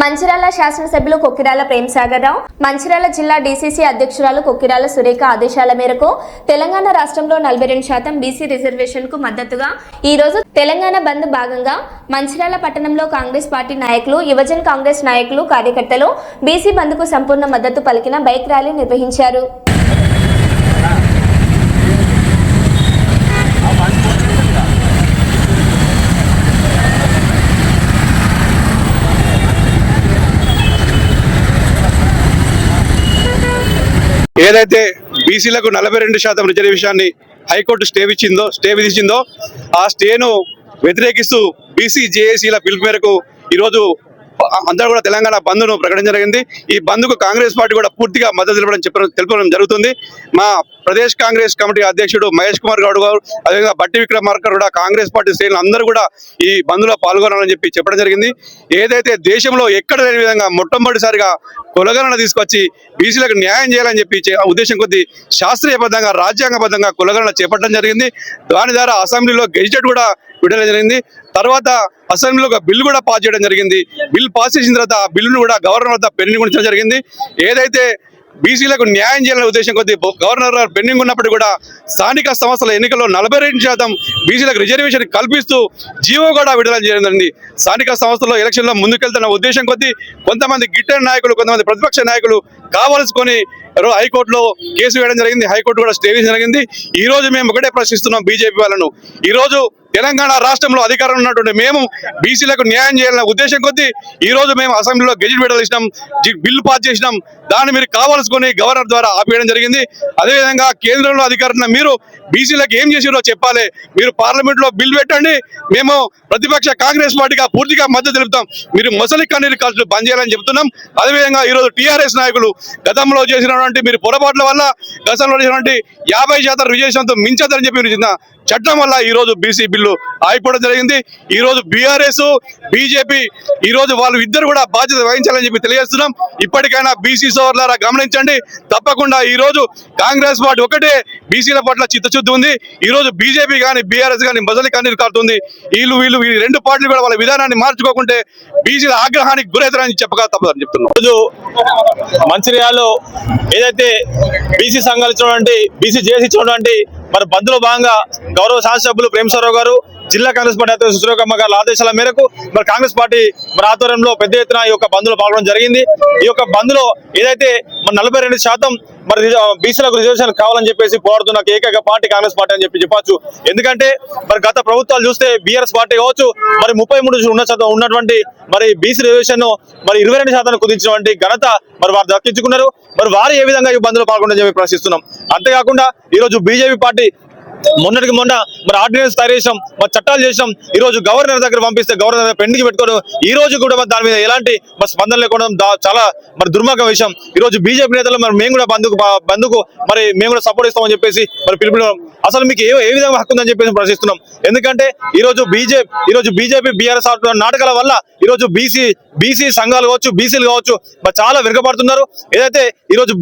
మంచిర్యాల శాసనసభ్యులు కొక్కిరాల ప్రేమసాగర్ రావు మంచిర్యాల జిల్లా డీసీసీ అధ్యక్షురాలు కొక్కిరాల సురేఖ ఆదేశాల మేరకు తెలంగాణ రాష్ట్రంలో నలభై రెండు శాతం బీసీ రిజర్వేషన్కు మద్దతుగా ఈ రోజు తెలంగాణ బంద్ భాగంగా మంచిర్యాల పట్టణంలో కాంగ్రెస్ పార్టీ నాయకులు యువజన్ కాంగ్రెస్ నాయకులు కార్యకర్తలు బీసీ బంద్కు సంపూర్ణ మద్దతు పలికిన బైక్ ర్యాలీ నిర్వహించారు. ఏదైతే బీసీలకు నలభై రెండు శాతం రిజర్వేషన్ని హైకోర్టు స్టే ఇచ్చిందో స్టే విధించిందో ఆ స్టేను వ్యతిరేకిస్తూ బీసీ జేఏసీల పిలుపు మేరకు ఈరోజు అందరూ కూడా తెలంగాణ బంద్ను ప్రకటించడం జరిగింది. ఈ బంద్కు కాంగ్రెస్ పార్టీ కూడా పూర్తిగా మద్దతు తెలపడం చెప్పడం తెలుపడం జరుగుతుంది. మా ప్రదేశ్ కాంగ్రెస్ కమిటీ అధ్యక్షుడు మహేష్ కుమార్ గౌడ్ గారు అదేవిధంగా బట్టి విక్రమార్కర్ కూడా కాంగ్రెస్ పార్టీ శ్రేణులు అందరూ కూడా ఈ బంద్లో పాల్గొనాలని చెప్పి చెప్పడం జరిగింది. ఏదైతే దేశంలో ఎక్కడ లేని విధంగా మొట్టమొదటిసారిగా కులగణన తీసుకొచ్చి బీసీలకు న్యాయం చేయాలని చెప్పి చే- ఉద్దేశం కొద్దీ శాస్త్రీయబద్ధంగా రాజ్యాంగబద్ధంగా కులగణన చేపట్టడం జరిగింది. దాని ద్వారా అసెంబ్లీలో గెజిటెడ్ కూడా విడుదల జరిగింది. తర్వాత అసెంబ్లీలో ఒక బిల్లు కూడా పాస్ చేయడం జరిగింది. బిల్ పాస్ చేసిన తర్వాత ఆ బిల్లును కూడా గవర్నర్ వద్ద పెండింగ్ ఉంచడం జరిగింది. ఏదైతే బీసీలకు న్యాయం చేయాలనే ఉద్దేశం కొద్దీ గవర్నర్ గారు పెండింగ్ ఉన్నప్పుడు కూడా స్థానిక సంస్థల ఎన్నికల్లో నలభై రెండు శాతం బీసీలకు రిజర్వేషన్ కల్పిస్తూ జీవో కూడా విడుదల జరిగింది. స్థానిక సంస్థల్లో ఎలక్షన్లో ముందుకెళ్తున్న ఉద్దేశం కొద్దీ కొంతమంది గిట్టని నాయకులు కొంతమంది ప్రతిపక్ష నాయకులు కావలసుకొని హైకోర్టులో కేసు వేయడం జరిగింది. హైకోర్టు కూడా స్టే చేయడం జరిగింది. ఈ రోజు మేము ఒకటే ప్రశ్నిస్తున్నాం బీజేపీ వాళ్ళను. ఈరోజు తెలంగాణ రాష్ట్రంలో అధికారం ఉన్నటువంటి మేము బీసీలకు న్యాయం చేయాలనే ఉద్దేశం కొద్దీ ఈ రోజు మేము అసెంబ్లీలో గెజిట్ విడుదల చేసినాం బిల్లు పాస్ చేసినాం. దాన్ని మీరు కావాల్సుకొని గవర్నర్ ద్వారా ఆపేయడం జరిగింది. అదేవిధంగా కేంద్రంలో అధికారం మీరు బీసీలకు ఏం చేసిరో చెప్పాలి. మీరు పార్లమెంట్లో బిల్ పెట్టండి. మేము ప్రతిపక్ష కాంగ్రెస్ పార్టీగా పూర్తిగా మద్దతు తెలుపుతాం. మీరు మొసలి కన్నీరు ఖర్చులు బంద్ చేయాలని చెప్తున్నాం. అదేవిధంగా ఈరోజు టీఆర్ఎస్ నాయకులు గతంలో చేసినటువంటి మీరు పొరపాట్ల వల్ల గతంలో చేసినటువంటి యాభై శాతం రిజర్వేషన్తో మించదని చెప్పి మీరు చిన్న చట్టం వల్ల ఈ రోజు బీసీ బిల్లు ఆగిపోవడం జరిగింది. ఈ రోజు బీఆర్ఎస్ బీజేపీ ఈ రోజు వాళ్ళు ఇద్దరు కూడా బాధ్యత వహించాలని చెప్పి తెలియజేస్తున్నాం. ఇప్పటికైనా బీసీ సోదరులారా గమనించండి. తప్పకుండా ఈ రోజు కాంగ్రెస్ పార్టీ ఒకటే బీసీల పట్ల చిత్తశుద్ధి ఉంది. ఈ రోజు బీజేపీ కానీ బీఆర్ఎస్ కానీ మజలి కన్నీరు కారుతుంది. వీళ్ళు వీళ్ళు ఈ రెండు పార్టీలు కూడా వాళ్ళ విధానాన్ని మార్చుకోకుంటే బీసీల ఆగ్రహానికి గురవుతారని చెప్పక తప్పదని చెప్తున్నాం. రోజు మంచిర్యాలలో ఏదైతే బీసీ సంఘాలు ఇచ్చినటువంటి బీసీ జేసీ ఇచ్చినటువంటి మరి బంద్లో భాగంగా గౌరవ శాసనసభ్యులు ప్రేమసారావు గారు జిల్లా కాంగ్రెస్ పార్టీ అధ్యక్షులు సురేఖమ్మ గారి ఆదేశాల మేరకు మరి కాంగ్రెస్ పార్టీ మరి ఆధ్వర్యంలో పెద్ద ఎత్తున ఈ యొక్క బంద్లో పాల్గొనడం జరిగింది. ఈ యొక్క బంద్లో ఏదైతే మరి నలభై రెండు శాతం మరి బీసీలకు రిజర్వేషన్ కావాలని చెప్పేసి పోరాడుతున్న ఏకైక పార్టీ కాంగ్రెస్ పార్టీ అని చెప్పి చెప్పచ్చు. ఎందుకంటే మరి గత ప్రభుత్వాలు చూస్తే బీఆర్ఎస్ పార్టీ కావచ్చు మరి ముప్పై మూడు ఉన్న శాతం ఉన్నటువంటి మరి బీసీ రిజర్వేషన్ మరి ఇరవై రెండు శాతాన్ని కుదించినటువంటి ఘనత మరి వారు దక్కించుకున్నారు. మరి వారు ఏ విధంగా ఈ బంద్లో పాల్గొనని చెప్పి ప్రశ్నిస్తున్నాం. అంతేకాకుండా ఈ రోజు బీజేపీ పార్టీ మొన్నటికి మొన్న మరి ఆర్డినెన్స్ తయారు చేసాం మరి చట్టాలు చేసాం ఈ రోజు గవర్నర్ దగ్గర పంపిస్తే గవర్నర్ పెండింగ్ పెట్టుకోవడం ఈ రోజు కూడా మరి దాని మీద ఎలాంటి మరి స్పందన లేకుండా చాలా మరి దుర్మార్గం విషయం. ఈ రోజు బీజేపీ నేతలు మరి మేము కూడా బంధుకు బంధుకు మరి మేము కూడా సపోర్ట్ ఇస్తామని చెప్పేసి మరి పిలుపు అసలు మీకు ఏ ఏ విధంగా హక్కు ఉందని చెప్పేసి ప్రశ్నిస్తున్నాం. ఎందుకంటే ఈ రోజు బీజేపీ ఈ రోజు బీజేపీ బీఆర్ఎస్ ఆడుతున్న నాటకాల వల్ల ఈ రోజు బీసీ బీసీ సంఘాలు కావచ్చు బీసీలు కావచ్చు మరి చాలా వెనుకబడుతున్నారు. ఏదైతే ఈ రోజు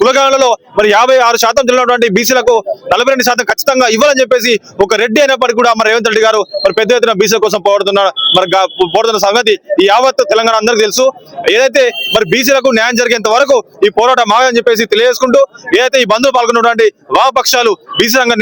కులగాలలో మరి యాభై ఆరు శాతం తెలియనటువంటి బీసీలకు నలభై రెండు శాతం ఖచ్చితంగా ఇవ్వాలని చెప్పేసి ఒక రెడ్డి అయినప్పటికీ కూడా మరి రేవంత్ రెడ్డి గారు మరి పెద్ద ఎత్తున బీసీ కోసం పోరాడుతున్న మరి పోరాడుతున్న సంగతి ఈ యావత్ తెలంగాణ అందరికీ తెలుసు. ఏదైతే మరి బీసీలకు న్యాయం జరిగేంత వరకు ఈ పోరాటం మాగని చెప్పేసి తెలియజేసుకుంటూ ఏదైతే ఈ బంధువులు పాల్గొన్నటువంటి వామపక్షాలు బీసీ రంగ